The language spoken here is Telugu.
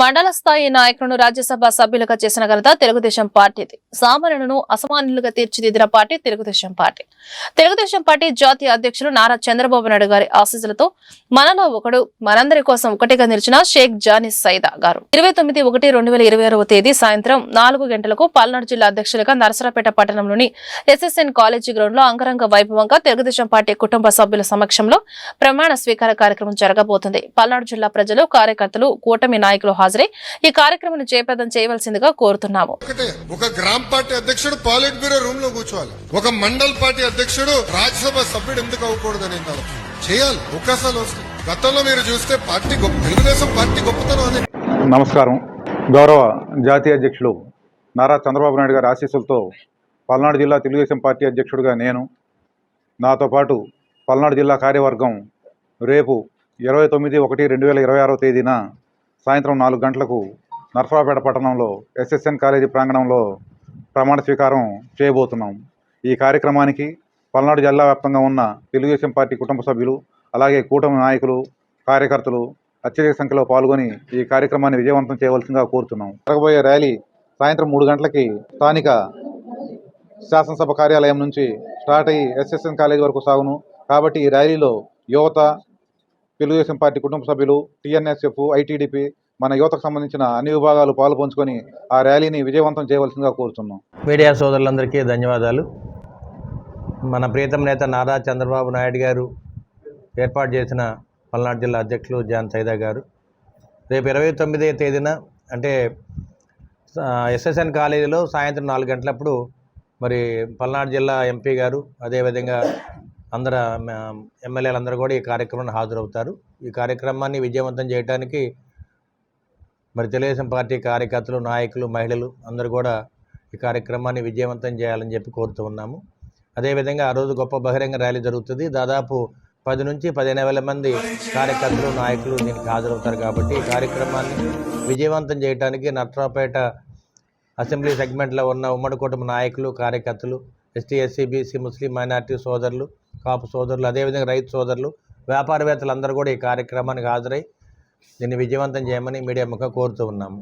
మండల స్థాయి నాయకులను రాజ్యసభ సభ్యులుగా చేసిన ఘనత తెలుగుదేశం పార్టీది. సామాన్యులను అసమాన్యులుగా తీర్చిదిద్దిన party Telugu Desam party. Telugu Desam party జాతీయ అధ్యక్షులు నారా చంద్రబాబు నాయుడు గారి ఆశీస్సులతో మనలో ఒకడు మనందరి కోసం ఒకటిగా నిలిచిన షేక్ జానీ సైదా గారు. ఇరవై తొమ్మిది ఒకటి రెండు వేల ఇరవై ఆరవ తేదీ సాయంత్రం నాలుగు గంటలకు పల్నాడు జిల్లా అధ్యక్షులుగా నరసరాపేట పట్టణంలోని ఎస్ఎస్ఎన్ కాలేజీ గ్రౌండ్లో అంగరంగ వైభవంగా తెలుగుదేశం పార్టీ కుటుంబ సభ్యుల సమక్షంలో ప్రమాణ స్వీకార కార్యక్రమం జరగబోతుంది. పల్నాడు జిల్లా ప్రజలు కార్యకర్తలు కూటమి నాయకులు హాజరై ఈ కార్యక్రమాన్ని జయప్రదం చేయవలసిందిగా కోరుతున్నాము. ఒకటే ఒక గ్రామ పార్టీ అధ్యక్షుడు పాలిట్ బ్యూరో రూమ్లో కూర్చోవాలి. ఒక మండల్ పార్టీ అధ్యక్షుడు రాజ్యసభ సభ్యుడు ఎందుకు అవ్వకూడదు అనేది ఆలోచన. చేయాలి అవకాశాలు వస్తాయి గతంలో మీరు చూస్తే పార్టీ గొప్ప తెలుగుదేశం పార్టీ గొప్పతనం అదే. నమస్కారం. గౌరవ జాతీయ అధ్యక్షులు నారా చంద్రబాబు నాయుడు గారి ఆశీస్సులతో పల్నాడు జిల్లా తెలుగుదేశం పార్టీ అధ్యక్షుడిగా నేను నాతో పాటు పల్నాడు జిల్లా కార్యవర్గం రేపు ఇరవై తొమ్మిది ఒకటి రెండు వేల ఇరవై ఆరో తేదీన సాయంత్రం నాలుగు గంటలకు నర్సరావుపేట పట్టణంలో ఎస్ఎస్ఎన్ కాలేజీ ప్రాంగణంలో ప్రమాణ స్వీకారం చేయబోతున్నాం. ఈ కార్యక్రమానికి పల్నాడు జిల్లా వ్యాప్తంగా ఉన్న తెలుగుదేశం పార్టీ కుటుంబ సభ్యులు అలాగే కూటమి నాయకులు కార్యకర్తలు అత్యధిక సంఖ్యలో పాల్గొని ఈ కార్యక్రమాన్ని విజయవంతం చేయవలసిందిగా కోరుతున్నాం. జరగబోయే ర్యాలీ సాయంత్రం మూడు గంటలకి స్థానిక శాసనసభ కార్యాలయం నుంచి స్టార్ట్ అయ్యి ఎస్ఎస్ఎన్ కాలేజీ వరకు సాగును. కాబట్టి ఈ ర్యాలీలో యువత తెలుగుదేశం పార్టీ కుటుంబ సభ్యులు టీఎన్ఎస్ఎఫ్ ఐటీడీపీ మన యువతకు సంబంధించిన అన్ని విభాగాలు పాల్పంచుకొని ఆ ర్యాలీని విజయవంతం చేయవలసిందిగా కోరుతున్నాం మీడియా సోదరులందరికీ ధన్యవాదాలు. మన ప్రీతం నేత నారా చంద్రబాబు నాయుడు గారు ఏర్పాటు చేసిన పల్నాడు జిల్లా అధ్యక్షులు జాన్ సైదా గారు. రేపు ఇరవై తొమ్మిదే తేదీన అంటే ఎస్ఎస్ఎన్ కాలేజీలో సాయంత్రం నాలుగు గంటలప్పుడు మరి పల్నాడు జిల్లా ఎంపీ గారు అదేవిధంగా అందరు ఎమ్మెల్యేలందరూ కూడా ఈ కార్యక్రమాన్ని హాజరవుతారు. ఈ కార్యక్రమాన్ని విజయవంతం చేయడానికి మరి తెలుగుదేశం పార్టీ కార్యకర్తలు నాయకులు మహిళలు అందరూ కూడా ఈ కార్యక్రమాన్ని విజయవంతం చేయాలని చెప్పి కోరుతూ ఉన్నాము. అదేవిధంగా ఆ రోజు గొప్ప బహిరంగ ర్యాలీ జరుగుతుంది. దాదాపు పది నుంచి పదిహేను వేల మంది కార్యకర్తలు నాయకులు దీనికి హాజరవుతారు కాబట్టి ఈ కార్యక్రమాన్ని విజయవంతం చేయడానికి నట్రాపేట అసెంబ్లీ సెగ్మెంట్లో ఉన్న ఉమ్మడి కుటుంబ నాయకులు కార్యకర్తలు ST SC BC Muslim minority సోదరులు కాపు సోదరులు అదేవిధంగా రైతు సోదరులు వ్యాపారవేత్తలందరూ కూడా ఈ కార్యక్రమానికి హాజరై దీన్ని విజయవంతం చేయమని మీడియా ముఖం కోరుతూ ఉన్నాము.